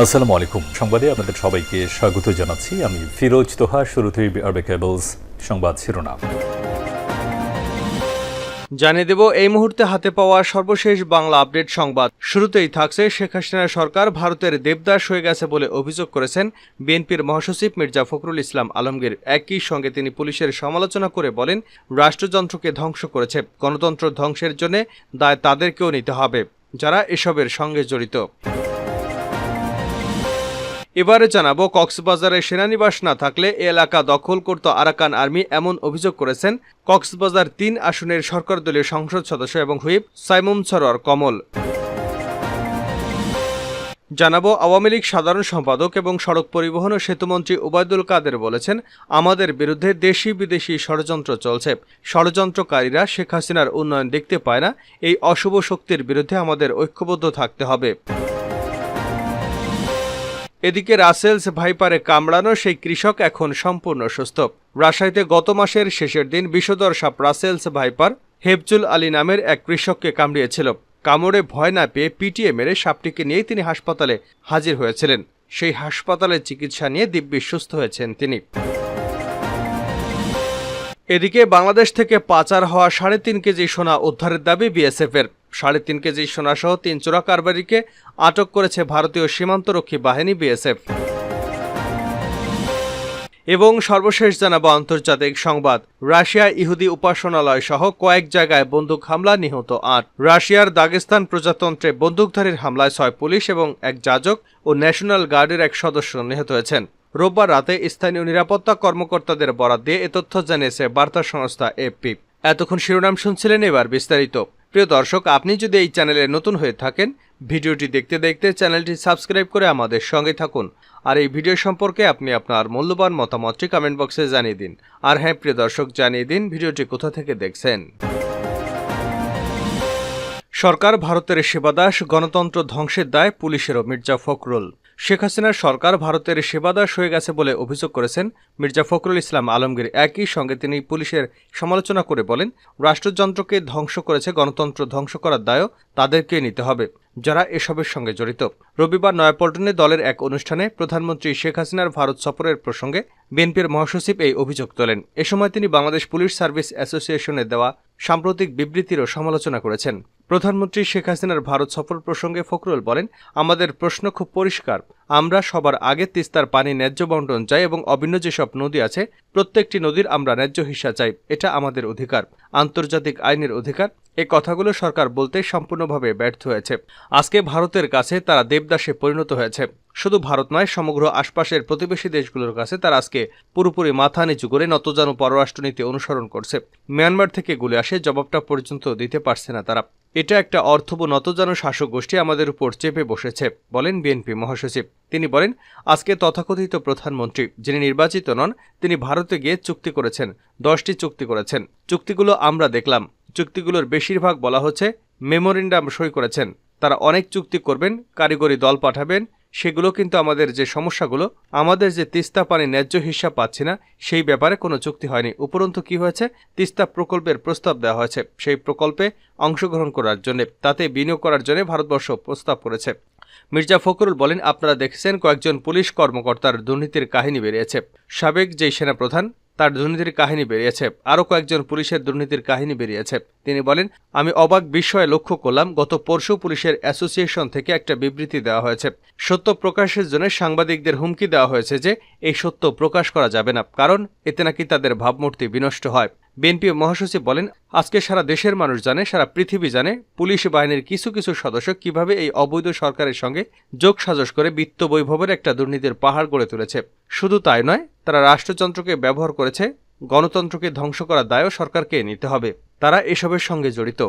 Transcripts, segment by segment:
আসসালামু আলাইকুম। সংবাদে আপনাদের সবাইকে স্বাগত জানাচ্ছি। আমি ফিরোজ তোহা, শুরুতেই আরবে কেবলস সংবাদ শিরোনাম। জানিয়ে দেব, এই মুহূর্তে হাতে পাওয়া সর্বশেষ বাংলা আপডেট সংবাদ। শুরুতেই থাকছে শেখ হাসিনার সরকার ভারতের দেবদাস হয়ে গেছে বলে অভিযোগ করেছেন বিএনপির মহাসচিব মির্জা ফখরুল ইসলাম আলমগীর। একই সঙ্গে তিনি পুলিশের সমালোচনা করে বলেন, রাষ্ট্রযন্ত্রকে ধ্বংস করেছে। গণতন্ত্র ধ্বংসের জন্য দায় তাদেরকেও নিতে হবে, যারা এসবের সঙ্গে জড়িত। এবারে জানাব, কক্সবাজারে সেনানিবাস না থাকলে এলাকা দখল করত আরাকান আর্মি এমন অভিযোগ করেছেন কক্সবাজার তিন আসনের সরকার দলীয় সংসদ সদস্য এবং হুইপ সাইমুম সরোয়ার কমল। জানাব, আওয়ামী লীগ সাধারণ সম্পাদক এবং সড়ক পরিবহন ও সেতুমন্ত্রী ওবায়দুল কাদের বলেছেন, আমাদের বিরুদ্ধে দেশি বিদেশি ষড়যন্ত্র চলছে। ষড়যন্ত্রকারীরা শেখ হাসিনার উন্নয়ন দেখতে পায় না। এই অশুভ শক্তির বিরুদ্ধে আমাদের ঐক্যবদ্ধ থাকতে হবে। এদিকে রাসেলস ভাইপারে কামড়ানো সেই কৃষক এখন সম্পূর্ণ সুস্থ। রাজশাহীতে গত মাসের শেষের দিন বিষধর সাপ রাসেলস ভাইপার হেফজুল আলী নামের এক কৃষককে কামড়িয়েছিল। কামড়ে ভয় না পেয়ে পিটিএ মেরে সাপটিকে নিয়েই তিনি হাসপাতালে হাজির হয়েছিলেন। সেই হাসপাতালে চিকিৎসা নিয়ে দিব্যি সুস্থ হয়েছেন তিনি। এদিকে বাংলাদেশ থেকে পাচার হওয়া সাড়ে তিন কেজি সোনা উদ্ধারের দাবি বিএসএফ এর সাড়ে তিন কেজি সোনাসহ তিন চোরা কারবারিকে আটক করেছে ভারতীয় সীমান্তরক্ষী বাহিনী বিএসএফ। এবং সর্বশেষ জানাব আন্তর্জাতিক সংবাদ। রাশিয়া ইহুদি উপাসনালয় সহ কয়েক জায়গায় বন্দুক হামলা, নিহত আট। রাশিয়ার দাগেস্তান প্রজাতন্ত্রে বন্দুকধারীর হামলায় ছয় পুলিশ এবং এক যাজক ও ন্যাশনাল গার্ডের এক সদস্য নিহত হয়েছেন। রোববার রাতে স্থানীয় নিরাপত্তা কর্মকর্তাদের বরাত দিয়ে এ তথ্য জানিয়েছে বার্তা সংস্থা এপি এতক্ষণ শিরোনাম শুনছিলেন এবার বিস্তারিত। প্রিয় দর্শক, আপনি যদি এই চ্যানেলে নতুন হয়ে থাকেন, ভিডিওটি দেখতে দেখতে চ্যানেলটি সাবস্ক্রাইব করে আমাদের সঙ্গে থাকুন। আর এই ভিডিও সম্পর্কে আপনি আপনার মূল্যবান মতামতটি কমেন্ট বক্সে জানিয়ে দিন। আর হ্যাঁ প্রিয় দর্শক, জানিয়ে দিন ভিডিওটি কোথা থেকে দেখছেন। সরকার ভারতের সেবাদাস গণতন্ত্র ধ্বংসের দায় পুলিশেরও মির্জা ফখরুল। শেখ হাসিনার সরকার ভারতের সেবাদাস হয়ে গেছে বলে অভিযোগ করেছেন মির্জা ফখরুল ইসলাম আলমগীর। একই সঙ্গে তিনি পুলিশের সমালোচনা করে বলেন, রাষ্ট্রযন্ত্রকে ধ্বংস করেছে গণতন্ত্র ধ্বংস করার দায়ও তাদেরকে নিতে হবে। যারা এসবের সঙ্গে জড়িত। রবিবার নয়াপল্টনে দলের এক অনুষ্ঠানে প্রধানমন্ত্রী শেখ হাসিনার ভারত সফরের প্রসঙ্গে বিএনপির মহাসচিব এই অভিযোগ তোলেন। এ সময় তিনি বাংলাদেশ পুলিশ সার্ভিস অ্যাসোসিয়েশনে দেওয়া সাম্প্রতিক বিবৃতিরও সমালোচনা করেছেন। প্রধানমন্ত্রী শেখ হাসিনার ভারত সফর প্রসঙ্গে ফখরুল বলেন, আমাদের প্রশ্ন খুব পরিষ্কার। আমরা সবার আগে তিস্তার পানি ন্যায্য বন্টন চাই এবং অভিন্ন যেসব নদী আছে, প্রত্যেকটি নদীর আমরা ন্যায্য হিসা চাই। এটা আমাদের অধিকার। আন্তর্জাতিক আইনের অধিকার। এই কথাগুলো সরকার বলতে সম্পূর্ণভাবে ব্যর্থ হয়েছে। আজকে ভারতের কাছে তারা দেবদাসে পরিণত হয়েছে। শুধু ভারত নয়, সমগ্র আশপাশের প্রতিবেশী দেশগুলোর কাছে তারা আজকে পুরোপুরি মাথা নিচু করে নতজানু পররাষ্ট্রনীতি অনুসরণ করছে। মিয়ানমার থেকে গুলে আসে, জবাবটা পর্যন্ত দিতে পারছে না তারা। এটা একটা অর্থব নতজানু শাসক গোষ্ঠী আমাদের উপর চেপে বসেছে, বলেন বিএনপি মহাসচিব। তিনি বলেন, আজকে তথাকথিত প্রধানমন্ত্রী যিনি নির্বাচিত নন, তিনি ভারতে গিয়ে চুক্তি করেছেন, দশটি চুক্তি করেছেন। চুক্তিগুলো আমরা দেখলাম। চুক্তিগুলোর বেশিরভাগ বলা হচ্ছে মেমোরেন্ডাম সই করেছেন। তারা অনেক চুক্তি করবেন, কারিগরি দল পাঠাবেন, সেগুলো কিন্তু আমাদের যে সমস্যাগুলো, আমাদের যে তিস্তা পানি ন্যায্য হিসাব পাচ্ছি না, সেই ব্যাপারে কোনো চুক্তি হয়নি। উপরন্তু কি হয়েছে? তিস্তা প্রকল্পের প্রস্তাব দেওয়া হয়েছে। সেই প্রকল্পে অংশগ্রহণ করার জন্য, তাতে বিনিয়োগ করার জন্য ভারতবর্ষ প্রস্তাব করেছে। মির্জা ফখরুল বলেন, আপনারা দেখেছেন কয়েকজন পুলিশ কর্মকর্তার দুর্নীতির কাহিনী বেরিয়েছে। সাবেক যেই সেনাপ্রধান তার দুর্নীতির কাহিনী বেরিয়েছে। আরও কয়েকজন পুলিশের দুর্নীতির কাহিনী বেরিয়েছে। তিনি বলেন, আমি অবাক বিষয়ে লক্ষ্য করলাম, গত পরশু পুলিশের অ্যাসোসিয়েশন থেকে একটা বিবৃতি দেওয়া হয়েছে। সত্য প্রকাশের জন্য সাংবাদিকদের হুমকি দেওয়া হয়েছে যে, এই সত্য প্রকাশ করা যাবে না, কারণ এতে নাকি তাদের ভাবমূর্তি বিনষ্ট হয়। বিএনপি মহাসচিব বলেন, আজকে সারা দেশের মানুষ জানে, সারা পৃথিবী জানে পুলিশ বাহিনীর কিছু কিছু সদস্য কীভাবে এই অবৈধ সরকারের সঙ্গে যোগ সাজস করে বিত্ত বৈভবের একটা দুর্নীতির পাহাড় গড়ে তুলেছে। শুধু তাই নয়, তারা রাষ্ট্রযন্ত্রকে ব্যবহার করেছে, গণতন্ত্রকে ধ্বংস করার দায়ও সরকারকে নিতে হবে। তারা এসবের সঙ্গে জড়িত।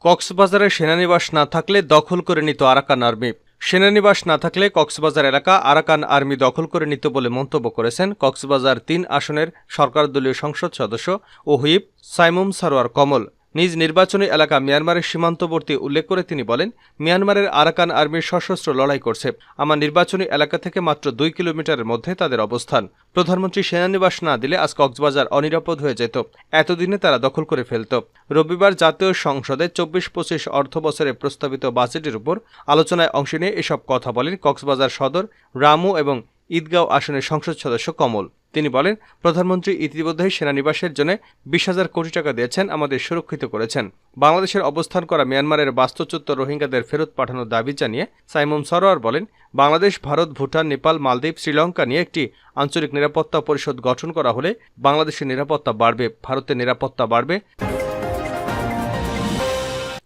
কক্সবাজারে সেনানিবাস না থাকলে দখল করে নিত আরাকান আর্মি। সেনানিবাস না থাকলে কক্সবাজার এলাকা আরাকান আর্মি দখল করে নিত বলে মন্তব্য করেছেন কক্সবাজার তিন আসনের সরকার দলীয় সংসদ সদস্য ও হুইপ সাইমুম সারোয়ার কমল। নিজ নির্বাচনী এলাকা মিয়ানমারের সীমান্তবর্তী উল্লেখ করে তিনি বলেন, মিয়ানমারের আরাকান আর্মির সশস্ত্র লড়াই করছে। আমার নির্বাচনী এলাকা থেকে মাত্র দুই কিলোমিটারের মধ্যে তাদের অবস্থান। প্রধানমন্ত্রী সেনানিবাস না দিলে আজ কক্সবাজার অনিরাপদ হয়ে যেত। এতদিনে তারা দখল করে ফেলত। রবিবার জাতীয় সংসদে চব্বিশ পঁচিশ অর্থ বছরে প্রস্তাবিত বাজেটের উপর আলোচনায় অংশ নিয়ে এসব কথা বলেন কক্সবাজার সদর, রামু এবং ঈদগাঁও আসনের সংসদ সদস্য কমল। তিনি বলেন, প্রধানমন্ত্রী ইতিমধ্যেই সেনানিবাসের জন্য বিশ হাজার কোটি টাকা দিয়েছেন, আমাদের সুরক্ষিত করেছেন। বাংলাদেশের অবস্থান করা মিয়ানমারের বাস্তুচ্যুত রোহিঙ্গাদের ফেরত পাঠানোর দাবি জানিয়ে সাইমন সরোয়ার বলেন, বাংলাদেশ, ভারত, ভুটান, নেপাল, মালদ্বীপ, শ্রীলঙ্কা নিয়ে একটি আঞ্চলিক নিরাপত্তা পরিষদ গঠন করা হলে বাংলাদেশের নিরাপত্তা বাড়বে, ভারতের নিরাপত্তা বাড়বে।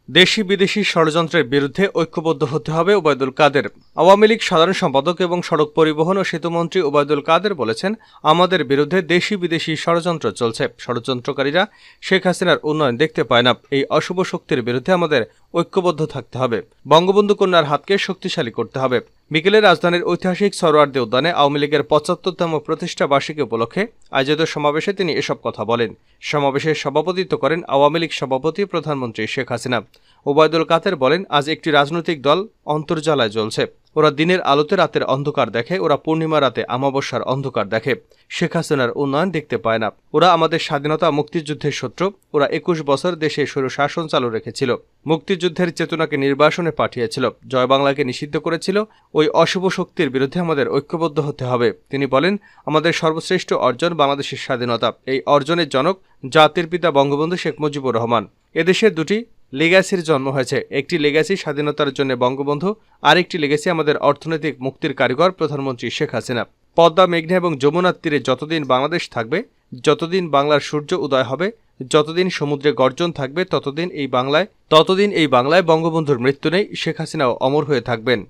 দেশি বিদেশি ষড়যন্ত্রের বিরুদ্ধে ঐক্যবদ্ধ হতে হবে ওবায়দুল কাদের। আওয়ামী লীগ সাধারণ সম্পাদক এবং সড়ক পরিবহন ও সেতুমন্ত্রী ওবায়দুল কাদের বলেছেন, আমাদের বিরুদ্ধে দেশি বিদেশি ষড়যন্ত্র চলছে। ষড়যন্ত্রকারীরা শেখ হাসিনার উন্নয়ন দেখতে পায় না। এই অশুভ শক্তির বিরুদ্ধে আমাদের ঐক্যবদ্ধ থাকতে হবে। বঙ্গবন্ধু কন্যার হাতকে শক্তিশালী করতে হবে। বিকেলে রাজধানীর ঐতিহাসিক সরোয়ার্দী উদ্যানে আওয়ামী লীগের পঁচাত্তরতম প্রতিষ্ঠা বার্ষিকী উপলক্ষে আয়োজিত সমাবেশে তিনি এসব কথা বলেন। সমাবেশে সভাপতিত্ব করেন আওয়ামী লীগ সভাপতি প্রধানমন্ত্রী শেখ হাসিনা। ওবায়দুল কাতের বলেন, আজ একটি রাজনৈতিক দল অন্তর্জালায় জ্বলছে। ওরা দিনের আলোতে রাতের অন্ধকার দেখে, ওরা পূর্ণিমা রাতে আমাবস্যার অন্ধকার দেখে। শেখ হাসিনার উন্নয়ন দেখতে পায় না। ওরা আমাদের স্বাধীনতা মুক্তিযুদ্ধের শত্রু। ওরা একুশ বছর দেশে সরু শাসন চালু রেখেছিল। মুক্তিযুদ্ধের চেতনাকে নির্বাসনে পাঠিয়েছিল। জয় বাংলাকে নিষিদ্ধ করেছিল। ওই অশুভ শক্তির বিরুদ্ধে আমাদের ঐক্যবদ্ধ হতে হবে। তিনি বলেন, আমাদের সর্বশ্রেষ্ঠ অর্জন বাংলাদেশের স্বাধীনতা। এই অর্জনের জনক জাতির পিতা বঙ্গবন্ধু শেখ মুজিবুর রহমান। এদেশের দুটি লেগাসির জন্ম হয়েছে। একটি লেগাসি স্বাধীনতার জন্য বঙ্গবন্ধু, আরেকটি লেগাসি আমাদের অর্থনৈতিক মুক্তির কারিগর প্রধানমন্ত্রী শেখ হাসিনা। পদ্মা, মেঘনা এবং যমুনার তীরে যতদিন বাংলাদেশ থাকবে, যতদিন বাংলার সূর্য উদয় হবে, যতদিন সমুদ্রে গর্জন থাকবে, ততদিন এই বাংলায়, ততদিন এই বাংলায় বঙ্গবন্ধুর মৃত্যু নেই, শেখ হাসিনাও অমর হয়ে থাকবেন।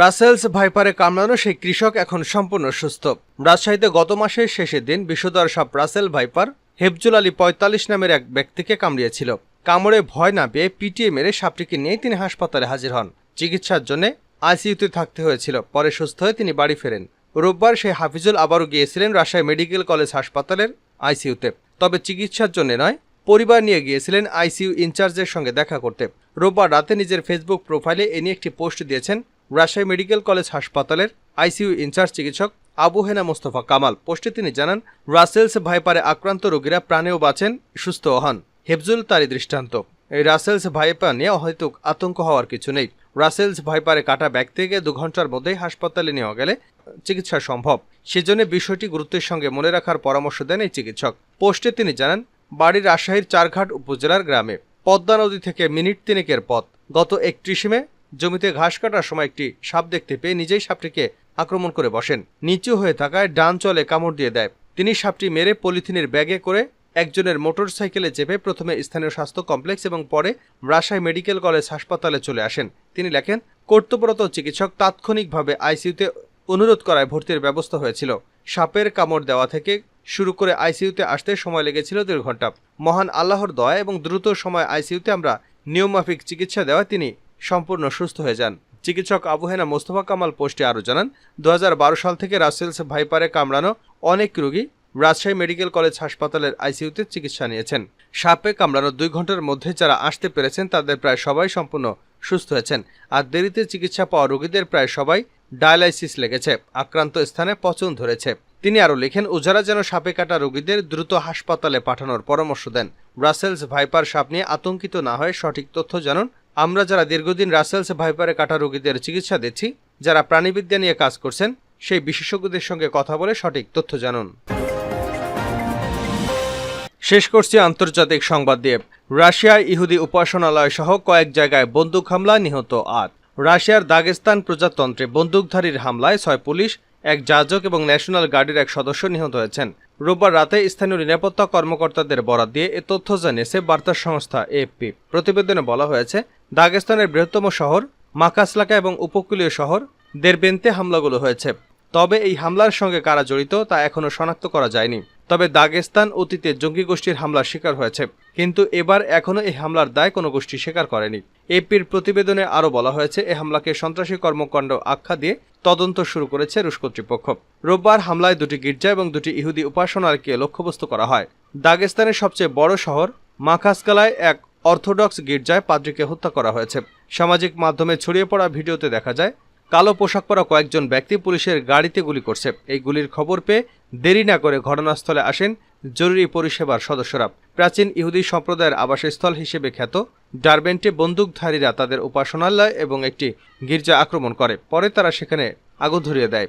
রাসেলস ভাইপারে কামড়ানো সেই কৃষক এখন সম্পূর্ণ সুস্থ। রাজশাহীতে গত মাসের শেষের দিন বিশ্বদর সাপ রাসেল ভাইপার হেফজুল আলী পঁয়তাল্লিশ নামের এক ব্যক্তিকে কামড়িয়েছিল। কামড়ে ভয় না পেয়ে পিটিয়ে মেরে সাপটিকে নিয়ে তিনি হাসপাতালে হাজির হন। চিকিৎসার জন্য আইসিইউতে থাকতে হয়েছিল। পরে সুস্থ হয়ে তিনি বাড়ি ফেরেন। রোববার সেই হাফিজুল আবারও গিয়েছিলেন রাজশাহী মেডিকেল কলেজ হাসপাতালের আইসিইউতে। তবে চিকিৎসার জন্য নয়, পরিবার নিয়ে গিয়েছিলেন আইসিইউ ইনচার্জের সঙ্গে দেখা করতে। রোববার রাতে নিজের ফেসবুক প্রোফাইলে এ নিয়ে একটি পোস্ট দিয়েছেন রাজশাহী মেডিকেল কলেজ হাসপাতালের আইসিইউ ইনচার্জ চিকিৎসক আবু হেনা মোস্তফা কামাল পোস্টে তিনি জানান, রাসেলস ভাইপারে আক্রান্ত রোগীরা প্রাণেও বাঁচেন, সুস্থ হন। হেফজুল তারই দৃষ্টান্ত। এই রাসেলস ভাইপা নিয়ে হয়তো আতঙ্ক হওয়ার কিছু নেই। রাসেলস ভাইপারে কাটা ব্যাগ থেকে দু ঘণ্টার মধ্যেই হাসপাতালে নেওয়া গেলে চিকিৎসা সম্ভব। সেজন্য বিষয়টি গুরুত্বের সঙ্গে মনে রাখার পরামর্শ দেন এই চিকিৎসক। পোস্টে তিনি জানান, বাড়ির রাজশাহীর চারঘাট উপজেলার গ্রামে পদ্মা নদী থেকে মিনিট তিনেকের পথ। গত একত্রিশে মে, জমিতে ঘাস কাটার সময় একটি সাপ দেখতে পেয়ে নিজেই সাপটিকে আক্রমণ করে বসেন। নিচু হয়ে থাকায় ডান চলে কামড় দিয়ে দেয়। তিনি সাপটি মেরে পলিথিনের ব্যাগে করে একজনের মোটর সাইকেলে চেপে প্রথমে স্থানীয় স্বাস্থ্য কমপ্লেক্স এবং পরে রাজশাহী মেডিকেল কলেজ হাসপাতালে চলে আসেন। তিনি লেখেন, কর্তব্যরত চিকিৎসক তাৎক্ষণিকভাবে আইসিইউতে অনুরোধ করায় ভর্তির ব্যবস্থা হয়েছিল। সাপের কামড় দেওয়া থেকে শুরু করে আইসিইউতে আসতে সময় লেগেছিল দেড় ঘণ্টা মহান আল্লাহর দয়া এবং দ্রুত সময় আইসিইউতে আমরা নিয়মমাফিক চিকিৎসা দেওয়া তিনি সম্পূর্ণ সুস্থ হয়ে যান। চিকিৎসক আবুহেনা মোস্তফা কামাল পোস্টে আরও জানান দু হাজার বারো সাল থেকে রাসেলস ভাইপারে কামড়ানো অনেক রোগী রাজশাহী মেডিকেল কলেজ হাসপাতালের আইসিইউতে চিকিৎসা নিয়েছেন। সাপে কামড়ানো দুই ঘণ্টার মধ্যে যারা আসতে পেরেছেন, তাদের প্রায় সবাই সম্পূর্ণ সুস্থ হয়েছেন। আর দেরিতে চিকিৎসা পাওয়া রোগীদের প্রায় সবাই ডায়ালাইসিস লেগেছে, আক্রান্ত স্থানে পচন ধরেছে। তিনি আরও লেখেন উজারা যেন সাপে কাটা রোগীদের দ্রুত হাসপাতালে পাঠানোর পরামর্শ দেন। রাসেলস ভাইপার সাপ নিয়ে আতঙ্কিত না হয়ে সঠিক তথ্য জানুন আমরা যারা দীর্ঘদিন রাসেলস ভাইপারে কাটা রোগীদের চিকিৎসা দিচ্ছি, যারা প্রাণীবিদ্যা নিয়ে কাজ করছেন, সেই বিশেষজ্ঞদের সঙ্গে কথা বলে সঠিক তথ্য জানুন। শেষ করছি আন্তর্জাতিক সংবাদ দিয়ে। রাশিয়ায় ইহুদি উপাসনালয় সহ কয়েক জায়গায় বন্দুক হামলায় নিহত আট। রাশিয়ার দাগেস্তান প্রজাতন্ত্রে বন্দুকধারীর হামলায় ছয় পুলিশ, এক যাজক এবং ন্যাশনাল গার্ডের এক সদস্য নিহত হয়েছেন। রোববার রাতে স্থানীয় নিরাপত্তা কর্মকর্তাদের বরাত দিয়ে এ তথ্য জানিয়েছে বার্তা সংস্থা এএফপি। প্রতিবেদনে বলা হয়েছে, দাগেস্তানের বৃহত্তম শহর, মাকাসলাকা এবং উপকূলীয় শহর, দেরবেন্তে হামলাগুলো হয়েছে। তবে এই হামলার সঙ্গে কারা জড়িত তা এখনও শনাক্ত করা যায়নি। তবে দাগেস্তান অতীতে জঙ্গি গোষ্ঠীর হামলার শিকার হয়েছে, কিন্তু এবার এখনও এই হামলার দায় কোনো গোষ্ঠী স্বীকার করেনি। এপির প্রতিবেদনে আরও বলা হয়েছে, এ হামলাকে সন্ত্রাসী কর্মকাণ্ড আখ্যা দিয়ে তদন্ত শুরু করেছে রুশ কর্তৃপক্ষ। রোববার হামলায় দুটি গির্জা এবং দুটি ইহুদি উপাসনালয়কে লক্ষ্যবস্তু করা হয়। দাগেস্তানের সবচেয়ে বড় শহর মাখাসকালায় এক অর্থোডক্স গির্জায় পাদ্রিকে হত্যা করা হয়েছে। সামাজিক মাধ্যমে ছড়িয়ে পড়া ভিডিওতে দেখা যায় কালো পোশাক পরা কয়েকজন ব্যক্তি পুলিশের গাড়িতে গুলি করছে। এই গুলির খবর পেয়ে দেরি না করে ঘটনাস্থলে আসেন জরুরি পরিষেবার সদস্যরা। প্রাচীন ইহুদি সম্প্রদায়ের আবাসস্থল হিসেবে খ্যাত, ডারবেন্টে বন্দুকধারীরা তাদের উপাসনালয় এবং একটি গির্জা আক্রমণ করে। পরে তারা সেখানে আগুন ধরিয়ে দেয়।